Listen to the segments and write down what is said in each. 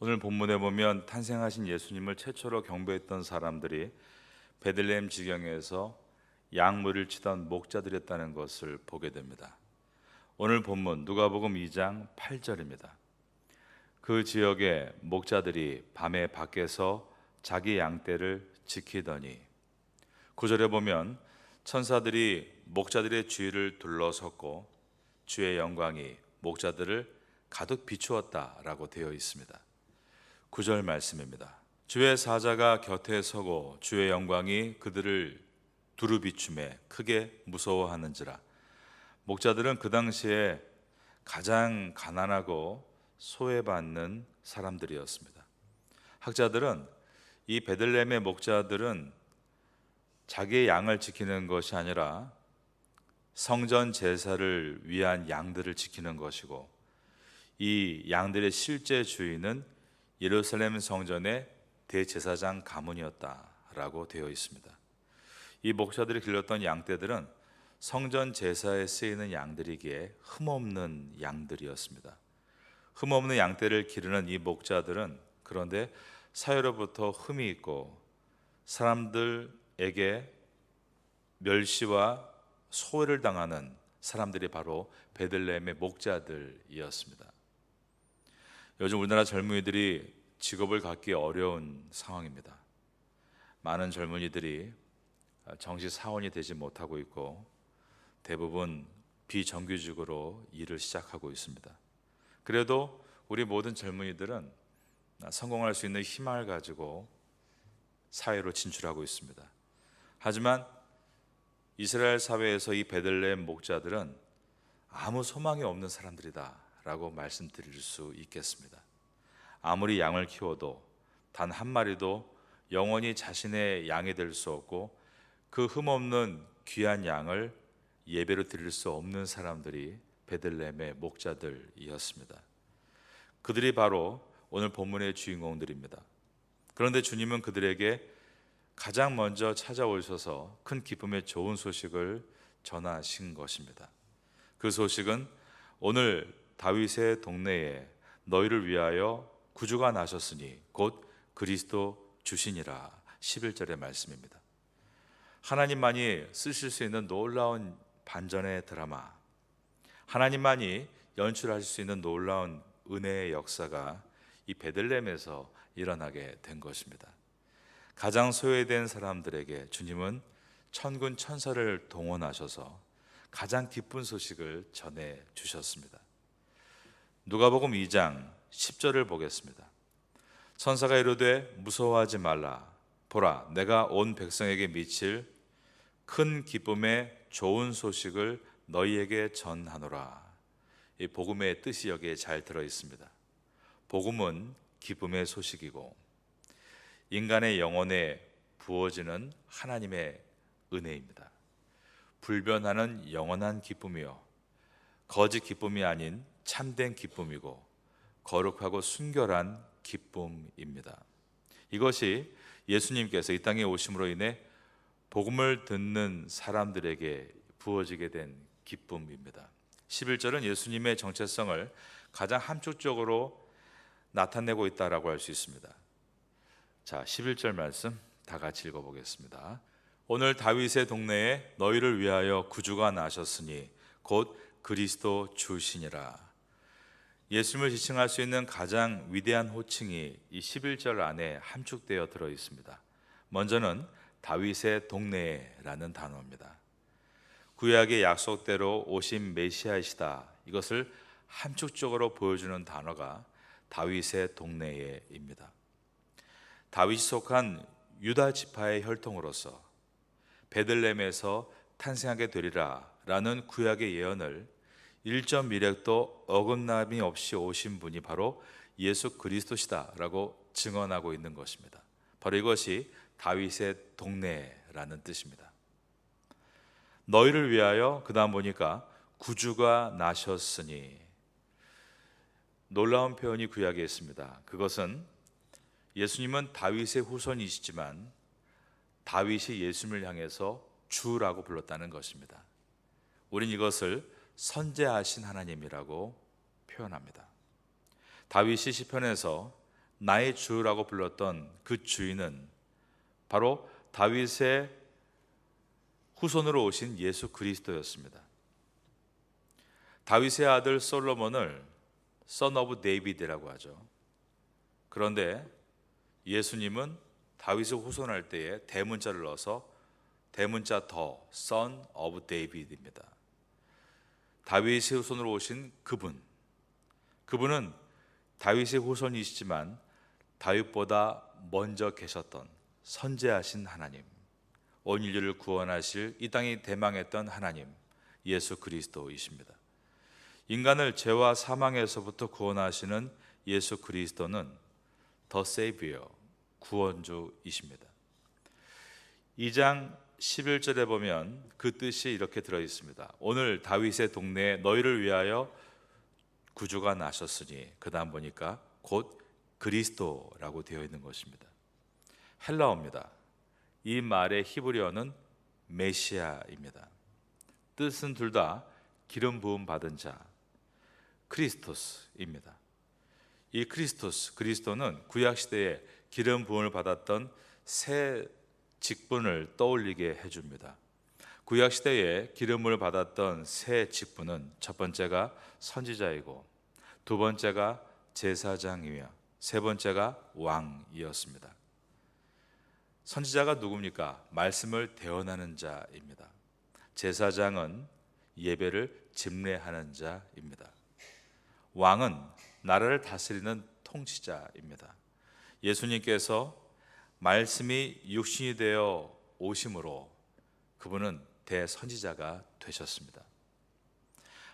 오늘 본문에 보면 탄생하신 예수님을 최초로 경배했던 사람들이 베들레헴 지경에서 양물을 치던 목자들이었다는 것을 보게 됩니다. 오늘 본문 누가복음 2장 8절입니다. 그 지역의 목자들이 밤에 밖에서 자기 양떼를 지키더니 구절에 보면 천사들이 목자들의 주위를 둘러섰고 주의 영광이 목자들을 가득 비추었다라고 되어 있습니다. 구절 말씀입니다. 주의 사자가 곁에 서고 주의 영광이 그들을 두루 비춤에 크게 무서워하는지라. 목자들은 그 당시에 가장 가난하고 소외받는 사람들이었습니다. 학자들은 이 베들레헴의 목자들은 자기의 양을 지키는 것이 아니라 성전 제사를 위한 양들을 지키는 것이고 이 양들의 실제 주인은 예루살렘 성전의 대제사장 가문이었다라고 되어 있습니다. 이 목사들이 길렀던 양떼들은 성전 제사에 쓰이는 양들이기에 흠없는 양들이었습니다. 흠없는 양떼를 기르는 이 목자들은 그런데 사회로부터 흠이 있고 사람들에게 멸시와 소외를 당하는 사람들이 바로 베들레헴의 목자들이었습니다. 요즘 우리나라 젊은이들이 직업을 갖기 어려운 상황입니다. 많은 젊은이들이 정시 사원이 되지 못하고 있고 대부분 비정규직으로 일을 시작하고 있습니다. 그래도 우리 모든 젊은이들은 성공할 수 있는 희망을 가지고 사회로 진출하고 있습니다. 하지만 이스라엘 사회에서 이 베들레헴 목자들은 아무 소망이 없는 사람들이다 라고 말씀드릴 수 있겠습니다. 아무리 양을 키워도 단 한 마리도 영원히 자신의 양이 될 수 없고 그 흠없는 귀한 양을 예배로 드릴 수 없는 사람들이 베들레헴의 목자들이었습니다. 그들이 바로 오늘 본문의 주인공들입니다. 그런데 주님은 그들에게 가장 먼저 찾아오셔서 큰 기쁨의 좋은 소식을 전하신 것입니다. 그 소식은 오늘 다윗의 동네에 너희를 위하여 구주가 나셨으니 곧 그리스도 주시니라 11절의 말씀입니다. 하나님만이 쓰실 수 있는 놀라운 반전의 드라마 하나님만이 연출할 수 있는 놀라운 은혜의 역사가 이 베들렘에서 일어나게 된 것입니다. 가장 소외된 사람들에게 주님은 천군 천사를 동원하셔서 가장 기쁜 소식을 전해 주셨습니다. 누가복음 2장 10절을 보겠습니다. 천사가 이르되 무서워하지 말라 보라 내가 온 백성에게 미칠 큰 기쁨의 좋은 소식을 너희에게 전하노라. 이 복음의 뜻이 여기에 잘 들어 있습니다. 복음은 기쁨의 소식이고 인간의 영혼에 부어지는 하나님의 은혜입니다. 불변하는 영원한 기쁨이요 거짓 기쁨이 아닌 참된 기쁨이고 거룩하고 순결한 기쁨입니다. 이것이 예수님께서 이 땅에 오심으로 인해 복음을 듣는 사람들에게 부어지게 된 기쁨입니다. 11절은 예수님의 정체성을 가장 함축적으로 나타내고 있다라고 할 수 있습니다. 자, 11절 말씀 다 같이 읽어 보겠습니다. 오늘 다윗의 동네에 너희를 위하여 구주가 나셨으니 곧 그리스도 주시니라. 예수님을 지칭할 수 있는 가장 위대한 호칭이 이 11절 안에 함축되어 들어 있습니다. 먼저는 다윗의 동네라는 단어입니다. 구약의 약속대로 오신 메시아이시다. 이것을 함축적으로 보여주는 단어가 다윗의 동네에입니다. 다윗이 속한 유다 지파의 혈통으로서 베들렘에서 탄생하게 되리라라는 구약의 예언을 일점 미력도 어긋남이 없이 오신 분이 바로 예수 그리스도시다라고 증언하고 있는 것입니다. 바로 이것이 다윗의 동네라는 뜻입니다. 너희를 위하여 그다음 보니까 구주가 나셨으니 놀라운 표현이 구약에 있습니다. 그것은 예수님은 다윗의 후손이시지만 다윗이 예수님을 향해서 주라고 불렀다는 것입니다. 우린 이것을 선제하신 하나님이라고 표현합니다. 다윗이 시편에서 나의 주라고 불렀던 그 주인은 바로 다윗의 후손으로 오신 예수 그리스도였습니다. 다윗의 아들 솔로몬을 son of David이라고 하죠. 그런데 예수님은 다윗을 후손할 때에 대문자를 넣어서 대문자 더 son of David입니다. 다윗의 후손으로 오신 그분. 그분은 다윗의 후손이시지만 다윗보다 먼저 계셨던 선제하신 하나님, 온 인류를 구원하실 이 땅이 대망했던 하나님, 예수 그리스도이십니다. 인간을 죄와 사망에서부터 구원하시는 예수 그리스도는 더 세이비어, 구원주이십니다. 2장 11절에 보면 그 뜻이 이렇게 들어 있습니다. 오늘 다윗의 동네에 너희를 위하여 구주가 나셨으니 그다음 보니까 곧 그리스도라고 되어 있는 것입니다. 헬라어입니다. 이 말의 히브리어는 메시아입니다. 뜻은 둘 다 기름 부음 받은 자 크리스토스입니다. 이 크리스토스 그리스도는 구약 시대에 기름 부음을 받았던 새 직분을 떠올리게 해 줍니다. 구약 시대에 기름을 받았던 새 직분은 첫 번째가 선지자이고 두 번째가 제사장이며 세 번째가 왕이었습니다. 선지자가 누굽니까? 말씀을 대언하는 자입니다. 제사장은 예배를 집례하는 자입니다. 왕은 나라를 다스리는 통치자입니다. 예수님께서 말씀이 육신이 되어 오심으로 그분은 대선지자가 되셨습니다.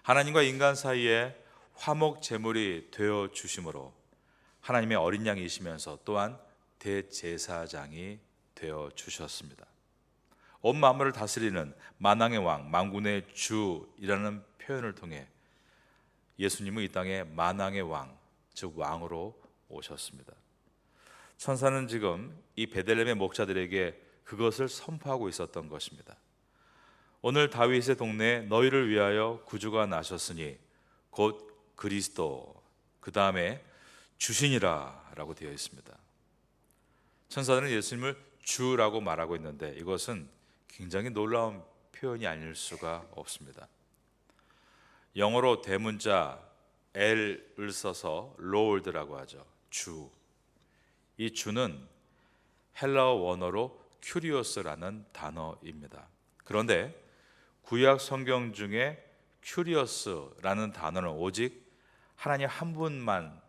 하나님과 인간 사이에 화목 제물이 되어 주심으로 하나님의 어린 양이시면서 또한 대제사장이 되어 주셨습니다. 온 만물을 다스리는 만왕의 왕, 만군의 주이라는 표현을 통해 예수님은 이 땅에 만왕의 왕, 즉 왕으로 오셨습니다. 천사는 지금 이 베들레헴의 목자들에게 그것을 선포하고 있었던 것입니다. 오늘 다윗의 동네에 너희를 위하여 구주가 나셨으니 곧 그리스도 그 다음에 주신이라라고 되어 있습니다. 천사들은 예수님을 주라고 말하고 있는데 이것은 굉장히 놀라운 표현이 아닐 수가 없습니다. 영어로 대문자 L을 써서 Lord라고 하죠. 주. 이 주는 헬라어 원어로 큐리오스라는 단어입니다. 그런데 구약 성경 중에 큐리오스라는 단어는 오직 하나님 한 분만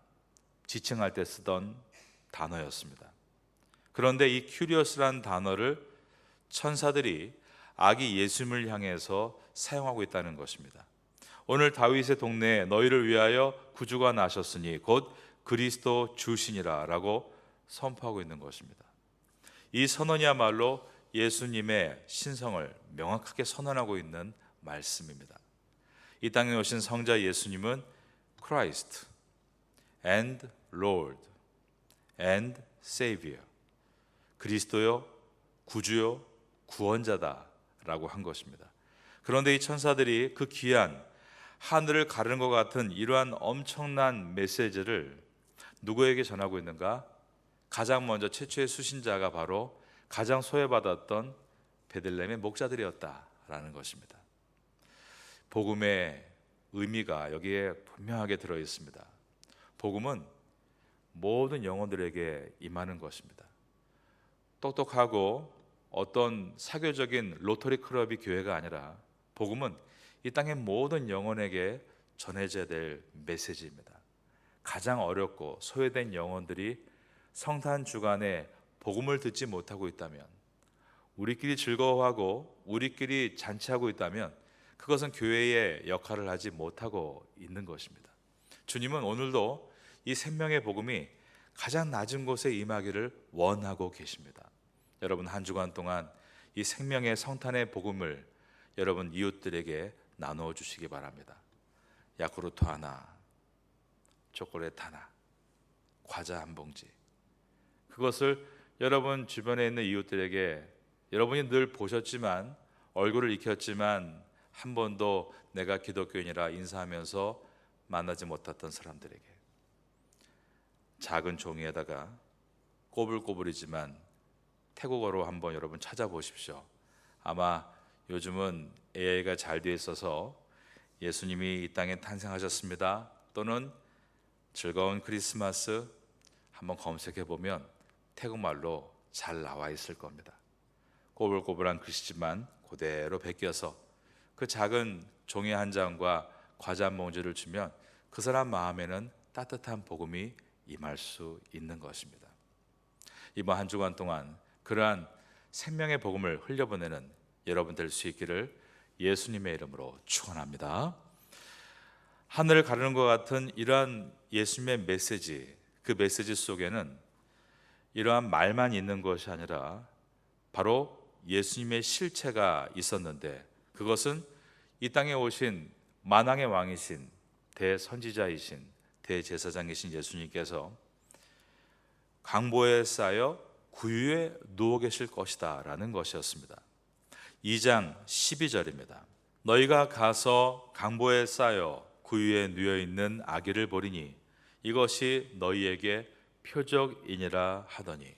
지칭할 때 쓰던 단어였습니다. 그런데 이 큐리오스라는 단어를 천사들이 아기 예수님을 향해서 사용하고 있다는 것입니다. 오늘 다윗의 동네에 너희를 위하여 구주가 나셨으니 곧 그리스도 주신이라라고 선포하고 있는 것입니다. 이 선언이야말로 예수님의 신성을 명확하게 선언하고 있는 말씀입니다. 이 땅에 오신 성자 예수님은 Christ and Lord and Savior 그리스도요 구주요 구원자다라고 한 것입니다. 그런데 이 천사들이 그 귀한 하늘을 가르는 것 같은 이러한 엄청난 메시지를 누구에게 전하고 있는가? 가장 먼저 최초의 수신자가 바로 가장 소외받았던 베들레헴의 목자들이었다라는 것입니다. 복음의 의미가 여기에 분명하게 들어 있습니다. 복음은 모든 영혼들에게 임하는 것입니다. 똑똑하고 어떤 사교적인 로터리 클럽이 교회가 아니라 복음은 이 땅의 모든 영혼에게 전해져야 될 메시지입니다. 가장 어렵고 소외된 영혼들이 성탄 주간에 복음을 듣지 못하고 있다면 우리끼리 즐거워하고 우리끼리 잔치하고 있다면 그것은 교회의 역할을 하지 못하고 있는 것입니다. 주님은 오늘도 이 생명의 복음이 가장 낮은 곳에 임하기를 원하고 계십니다. 여러분 한 주간 동안 이 생명의 성탄의 복음을 여러분 이웃들에게 나누어 주시기 바랍니다. 야쿠르트 하나, 초콜릿 하나, 과자 한 봉지. 그것을 여러분 주변에 있는 이웃들에게 여러분이 늘 보셨지만 얼굴을 익혔지만 한 번도 내가 기독교인이라 인사하면서 만나지 못했던 사람들에게 작은 종이에다가 꼬불꼬불이지만 태국어로 한번 여러분 찾아보십시오. 아마 요즘은 AI가 잘 되어 있어서 예수님이 이 땅에 탄생하셨습니다. 또는 즐거운 크리스마스 한번 검색해 보면 태국말로 잘 나와 있을 겁니다. 꼬불꼬불한 글씨지만 그대로 베껴서 그 작은 종이 한 장과 과자 한 봉지를 주면 그 사람 마음에는 따뜻한 복음이 임할 수 있는 것입니다. 이번 한 주간 동안 그러한 생명의 복음을 흘려보내는 여러분 될 수 있기를 예수님의 이름으로 축원합니다. 하늘을 가르는 것 같은 이러한 예수님의 메시지, 그 메시지 속에는 이러한 말만 있는 것이 아니라 바로 예수님의 실체가 있었는데 그것은 이 땅에 오신 만왕의 왕이신 대선지자이신 대제사장이신 예수님께서 강보에 쌓여 구유에 누워 계실 것이다 라는 것이었습니다. 2장 12절입니다. 너희가 가서 강보에 쌓여 구유에 누워 있는 아기를 보리니 이것이 너희에게 표적이니라 하더니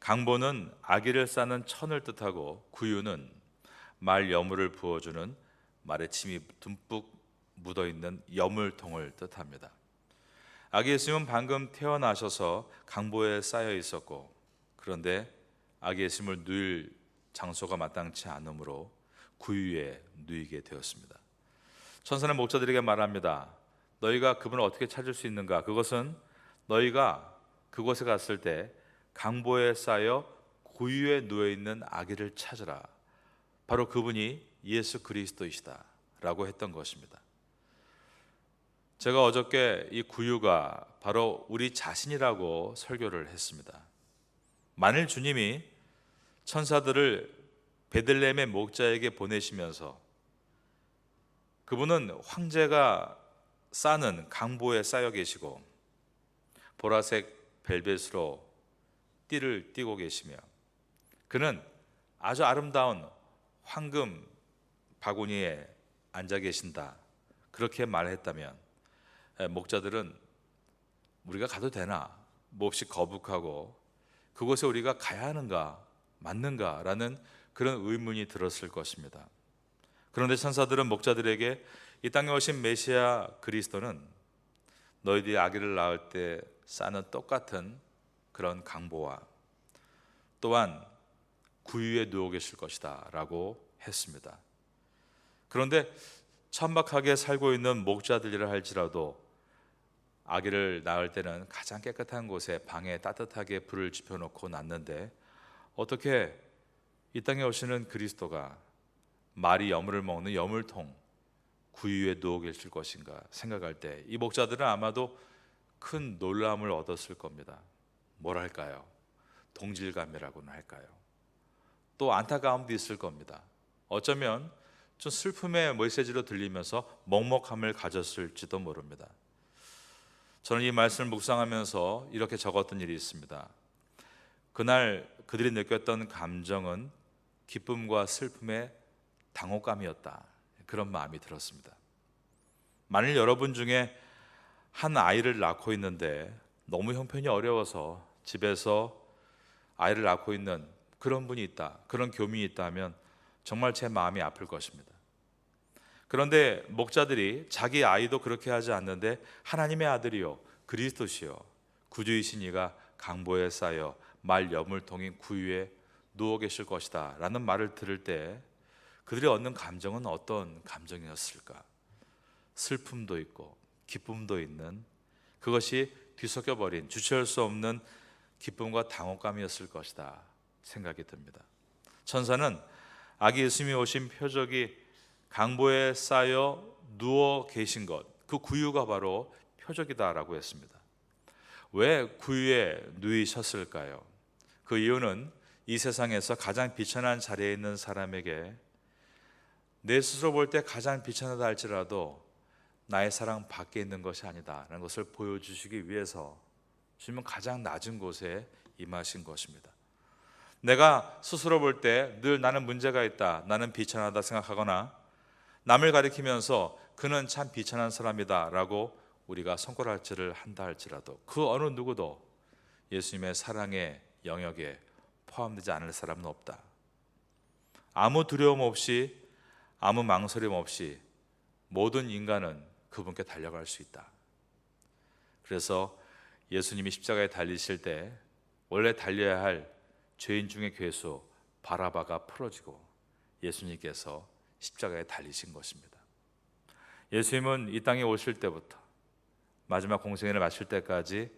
강보는 아기를 싸는 천을 뜻하고 구유는 말 여물을 부어주는 말의 침이 듬뿍 묻어 있는 여물통을 뜻합니다. 아기 예수님은 방금 태어나셔서 강보에 쌓여 있었고 그런데 아기 예수님을 누일 장소가 마땅치 않으므로 구유에 누이게 되었습니다. 천사는 목자들에게 말합니다. 너희가 그분을 어떻게 찾을 수 있는가? 그것은 너희가 그곳에 갔을 때 강보에 쌓여 구유에 누워 있는 아기를 찾으라. 바로 그분이 예수 그리스도이시다라고 했던 것입니다. 제가 어저께 이 구유가 바로 우리 자신이라고 설교를 했습니다. 만일 주님이 천사들을 베들레헴의 목자에게 보내시면서 그분은 황제가 싸는 강보에 쌓여 계시고 보라색 벨벳으로 띠를 띠고 계시며 그는 아주 아름다운 황금 바구니에 앉아 계신다. 그렇게 말했다면 목자들은 우리가 가도 되나 몹시 거북하고 그곳에 우리가 가야 하는가 맞는가라는 그런 의문이 들었을 것입니다. 그런데 천사들은 목자들에게 이 땅에 오신 메시아 그리스도는 너희들이 아기를 낳을 때 싸는 똑같은 그런 강보와 또한 구유에 누워 계실 것이다 라고 했습니다. 그런데 천박하게 살고 있는 목자들이라 할지라도 아기를 낳을 때는 가장 깨끗한 곳에 방에 따뜻하게 불을 지펴놓고 낳는데 어떻게 이 땅에 오시는 그리스도가 말이 여물을 먹는 여물통 구유에 누워 계실 것인가 생각할 때 이 목자들은 아마도 큰 놀람을 얻었을 겁니다. 뭐랄까요? 동질감이라고는 할까요? 또 안타까움도 있을 겁니다. 어쩌면 좀 슬픔의 메시지로 들리면서 먹먹함을 가졌을지도 모릅니다. 저는 이 말씀을 묵상하면서 이렇게 적었던 일이 있습니다. 그날 그들이 느꼈던 감정은 기쁨과 슬픔의 당혹감이었다. 그런 마음이 들었습니다. 만일 여러분 중에 한 아이를 낳고 있는데 너무 형편이 어려워서 집에서 아이를 낳고 있는 그런 분이 있다. 그런 교민이 있다면 정말 제 마음이 아플 것입니다. 그런데 목자들이 자기 아이도 그렇게 하지 않는데 하나님의 아들이요 그리스도시요 구주이신 이가 강보에 쌓여 말 여물통인 구유에 누워 계실 것이다 라는 말을 들을 때 그들이 얻는 감정은 어떤 감정이었을까? 슬픔도 있고 기쁨도 있는 그것이 뒤섞여 버린 주체할 수 없는 기쁨과 당혹감이었을 것이다 생각이 듭니다. 천사는 아기 예수님이 오신 표적이 강보에 쌓여 누워 계신 것, 그 구유가 바로 표적이다라고 했습니다. 왜 구유에 누이셨을까요? 그 이유는 이 세상에서 가장 비천한 자리에 있는 사람에게 내 스스로 볼 때 가장 비천하다 할지라도 나의 사랑 밖에 있는 것이 아니다라는 것을 보여주시기 위해서 주님은 가장 낮은 곳에 임하신 것입니다. 내가 스스로 볼 때 늘 나는 문제가 있다, 나는 비천하다 생각하거나 남을 가리키면서 그는 참 비천한 사람이다라고 우리가 손가락질을 한다 할지라도 그 어느 누구도 예수님의 사랑의 영역에 포함되지 않을 사람은 없다. 아무 두려움 없이 아무 망설임 없이 모든 인간은 그분께 달려갈 수 있다. 그래서 예수님이 십자가에 달리실 때 원래 달려야 할 죄인 중의 괴수 바라바가 풀어지고 예수님께서 십자가에 달리신 것입니다. 예수님은 이 땅에 오실 때부터 마지막 공생애를 마칠 때까지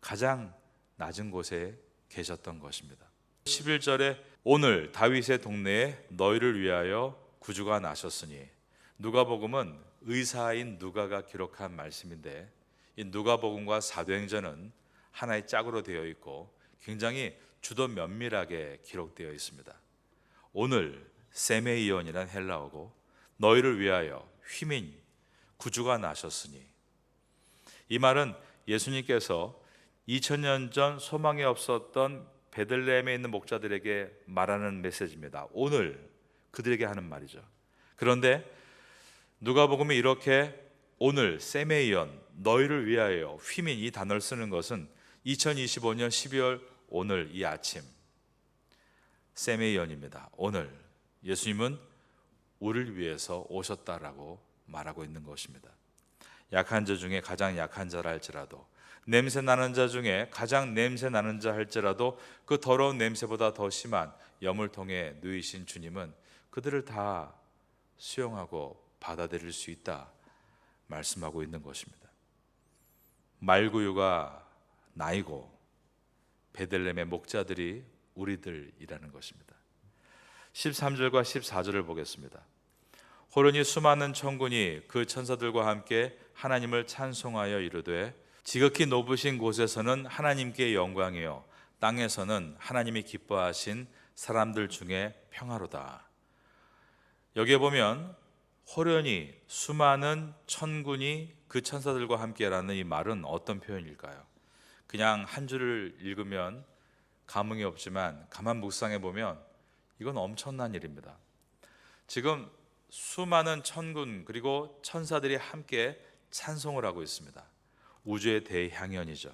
가장 낮은 곳에 계셨던 것입니다. 11절에 오늘 다윗의 동네에 너희를 위하여 구주가 나셨으니 누가복음은 의사인 누가가 기록한 말씀인데 이 누가복음과 사도행전은 하나의 짝으로 되어 있고 굉장히 주도 면밀하게 기록되어 있습니다. 오늘 세메이온이란 헬라어고 너희를 위하여 휘민 구주가 나셨으니 이 말은 예수님께서 2000년 전 소망이 없었던 베들레헴에 있는 목자들에게 말하는 메시지입니다. 오늘 그들에게 하는 말이죠. 그런데 누가복음이 이렇게 오늘 세메이온 너희를 위하여 휘민 이 단어를 쓰는 것은 2025년 12월 오늘 이 아침 세메이온입니다. 오늘 예수님은 우리를 위해서 오셨다라고 말하고 있는 것입니다. 약한 자 중에 가장 약한 자라 할지라도 냄새 나는 자 중에 가장 냄새 나는 자 할지라도 그 더러운 냄새보다 더 심한 염을 통해 누이신 주님은 그들을 다 수용하고 받아들일 수 있다 말씀하고 있는 것입니다. 말구유가 나이고 베들렘의 목자들이 우리들이라는 것입니다. 13절과 14절을 보겠습니다. 호련히 수많은 천군이 그 천사들과 함께 하나님을 찬송하여 이르되 지극히 높으신 곳에서는 하나님께 영광이요 땅에서는 하나님이 기뻐하신 사람들 중에 평화로다. 여기에 보면 호련히 수많은 천군이 그 천사들과 함께라는 이 말은 어떤 표현일까요? 그냥 한 줄을 읽으면 감흥이 없지만 가만 묵상해 보면 이건 엄청난 일입니다. 지금 수많은 천군 그리고 천사들이 함께 찬송을 하고 있습니다. 우주의 대향연이죠.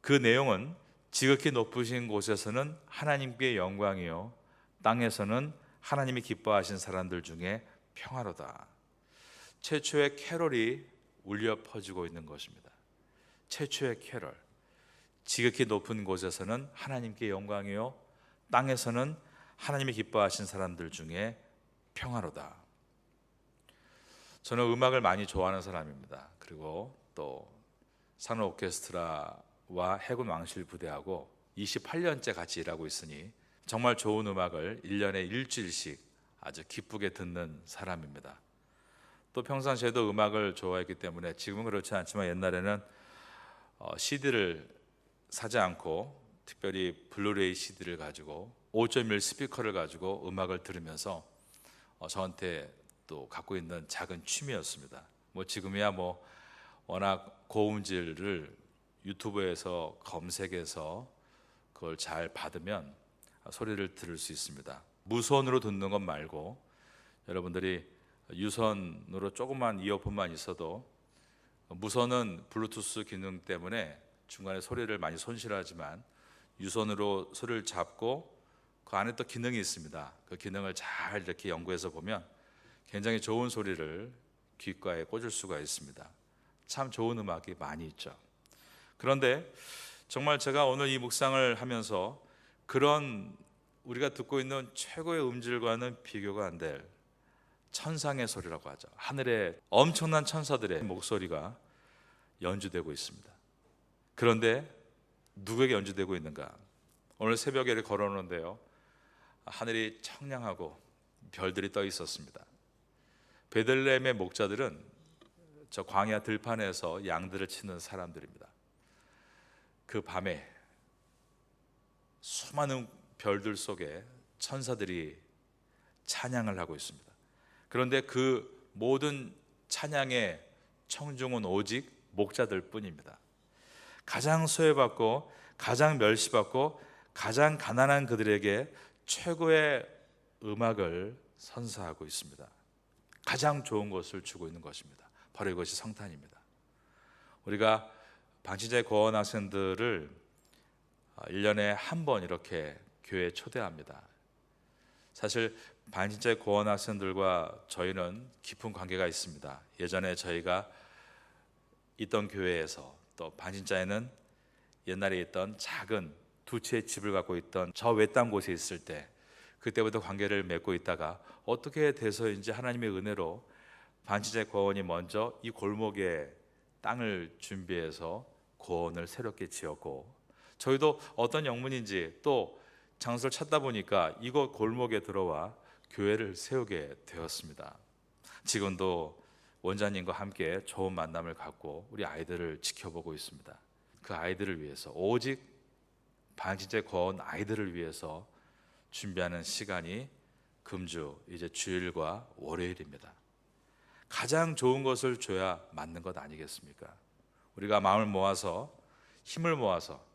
그 내용은 지극히 높으신 곳에서는 하나님께 영광이요 땅에서는 하나님이 기뻐하신 사람들 중에 평화로다. 최초의 캐롤이 울려 퍼지고 있는 것입니다. 최초의 캐롤. 지극히 높은 곳에서는 하나님께 영광이요 땅에서는 하나님이 기뻐하신 사람들 중에 평화로다. 저는 음악을 많이 좋아하는 사람입니다. 그리고 또 산업 오케스트라와 해군 왕실 부대하고 28년째 같이 일하고 있으니 정말 좋은 음악을 1년에 일주일씩 아주 기쁘게 듣는 사람입니다. 또 평상시에도 음악을 좋아했기 때문에 지금은 그렇지 않지만 옛날에는 CD를 사지 않고 특별히 블루레이 CD를 가지고 5.1 스피커를 가지고 음악을 들으면서 어, 저한테 또 갖고 있는 작은 취미였습니다. 뭐 지금이야 뭐 워낙 고음질을 유튜브에서 검색해서 그걸 잘 받으면 소리를 들을 수 있습니다. 무선으로 듣는 것 말고 여러분들이 유선으로 조그만 이어폰만 있어도 무선은 블루투스 기능 때문에 중간에 소리를 많이 손실하지만 유선으로 소리를 잡고 그 안에 또 기능이 있습니다. 그 기능을 잘 이렇게 연구해서 보면 굉장히 좋은 소리를 귓가에 꽂을 수가 있습니다. 참 좋은 음악이 많이 있죠. 그런데 정말 제가 오늘 이 묵상을 하면서 그런 우리가 듣고 있는 최고의 음질과는 비교가 안 될 천상의 소리라고 하죠. 하늘의 엄청난 천사들의 목소리가 연주되고 있습니다. 그런데 누구에게 연주되고 있는가? 오늘 새벽에 걸어오는데요. 하늘이 청량하고 별들이 떠 있었습니다. 베들레헴의 목자들은 저 광야 들판에서 양들을 치는 사람들입니다. 그 밤에 수많은 별들 속에 천사들이 찬양을 하고 있습니다. 그런데 그 모든 찬양의 청중은 오직 목자들 뿐입니다. 가장 소외받고 가장 멸시받고 가장 가난한 그들에게 최고의 음악을 선사하고 있습니다. 가장 좋은 것을 주고 있는 것입니다. 바로 이것이 성탄입니다. 우리가 방치제 고원 학생들을 1년에 한 번 이렇게 교회에 초대합니다. 사실 반진제 고원 학생들과 저희는 깊은 관계가 있습니다. 예전에 저희가 있던 교회에서 또 반진자에는 옛날에 있던 작은 두 채의 집을 갖고 있던 저 외딴 곳에 있을 때 그때부터 관계를 맺고 있다가 어떻게 돼서인지 하나님의 은혜로 반진제 고원이 먼저 이 골목에 땅을 준비해서 고원을 새롭게 지었고 저희도 어떤 영문인지 또 장소를 찾다 보니까 이곳 골목에 들어와 교회를 세우게 되었습니다. 지금도 원자님과 함께 좋은 만남을 갖고 우리 아이들을 지켜보고 있습니다. 그 아이들을 위해서 오직 반지제 거원 아이들을 위해서 준비하는 시간이 금주 이제 주일과 월요일입니다. 가장 좋은 것을 줘야 맞는 것 아니겠습니까? 우리가 마음을 모아서 힘을 모아서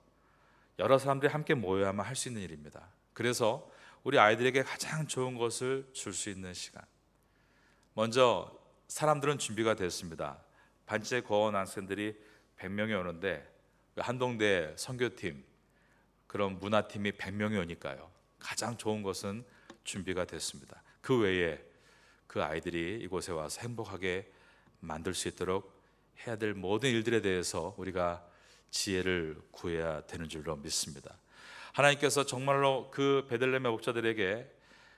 여러 사람들이 함께 모여야만 할 수 있는 일입니다. 그래서 우리 아이들에게 가장 좋은 것을 줄 수 있는 시간. 먼저 사람들은 준비가 됐습니다. 반째 거원 학생들이 100명이 오는데 그 한동대 선교팀 그런 문화팀이 100명이 오니까요. 가장 좋은 것은 준비가 됐습니다. 그 외에 그 아이들이 이곳에 와서 행복하게 만들 수 있도록 해야 될 모든 일들에 대해서 우리가 지혜를 구해야 되는 줄로 믿습니다. 하나님께서 정말로 그 베들레헴의 목자들에게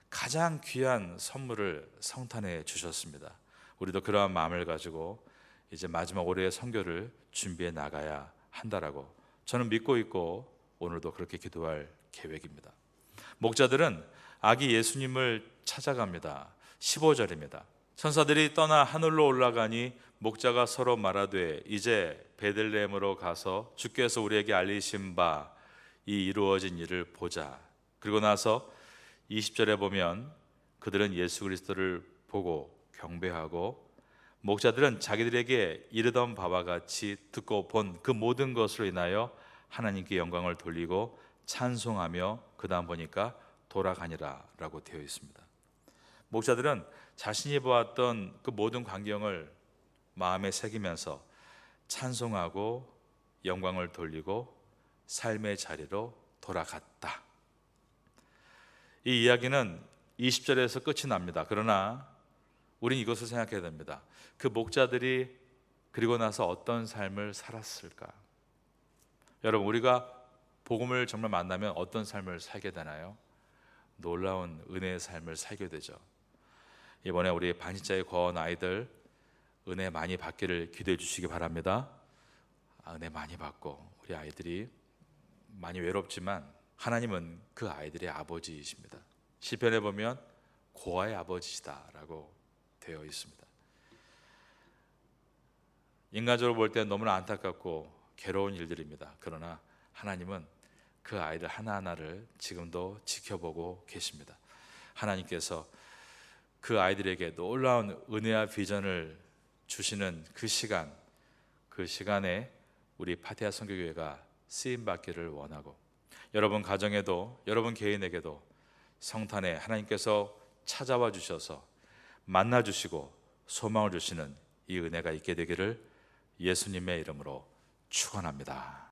가장 귀한 선물을 성탄해 주셨습니다. 우리도 그러한 마음을 가지고 이제 마지막 올해의 선교를 준비해 나가야 한다라고 저는 믿고 있고 오늘도 그렇게 기도할 계획입니다. 목자들은 아기 예수님을 찾아갑니다. 15절입니다. 천사들이 떠나 하늘로 올라가니 목자가 서로 말하되 이제 베들레헴으로 가서 주께서 우리에게 알리신 바 이 이루어진 일을 보자. 그리고 나서 20절에 보면 그들은 예수 그리스도를 보고 경배하고 목자들은 자기들에게 이르던 바와 같이 듣고 본 그 모든 것으로 인하여 하나님께 영광을 돌리고 찬송하며 그다음 보니까 돌아가니라라고 되어 있습니다. 목자들은 자신이 보았던 그 모든 광경을 마음에 새기면서 찬송하고 영광을 돌리고 삶의 자리로 돌아갔다. 이 이야기는 20절에서 끝이 납니다. 그러나 우린 이것을 생각해야 됩니다. 그 목자들이 그리고 나서 어떤 삶을 살았을까? 여러분, 우리가 복음을 정말 만나면 어떤 삶을 살게 되나요? 놀라운 은혜의 삶을 살게 되죠. 이번에 우리 반지자의 거원 아이들 은혜 많이 받기를 기도해 주시기 바랍니다. 아, 은혜 많이 받고 우리 아이들이 많이 외롭지만 하나님은 그 아이들의 아버지이십니다. 시편에 보면 고아의 아버지시다라고 되어 있습니다. 인간적으로 볼 때 너무나 안타깝고 괴로운 일들입니다. 그러나 하나님은 그 아이들 하나하나를 지금도 지켜보고 계십니다. 하나님께서 그 아이들에게 놀라운 은혜와 비전을 주시는 그 시간, 그 시간에 우리 파티아 선교교회가 쓰임 받기를 원하고 여러분 가정에도 여러분 개인에게도 성탄에 하나님께서 찾아와 주셔서 만나 주시고 소망을 주시는 이 은혜가 있게 되기를 예수님의 이름으로 축원합니다.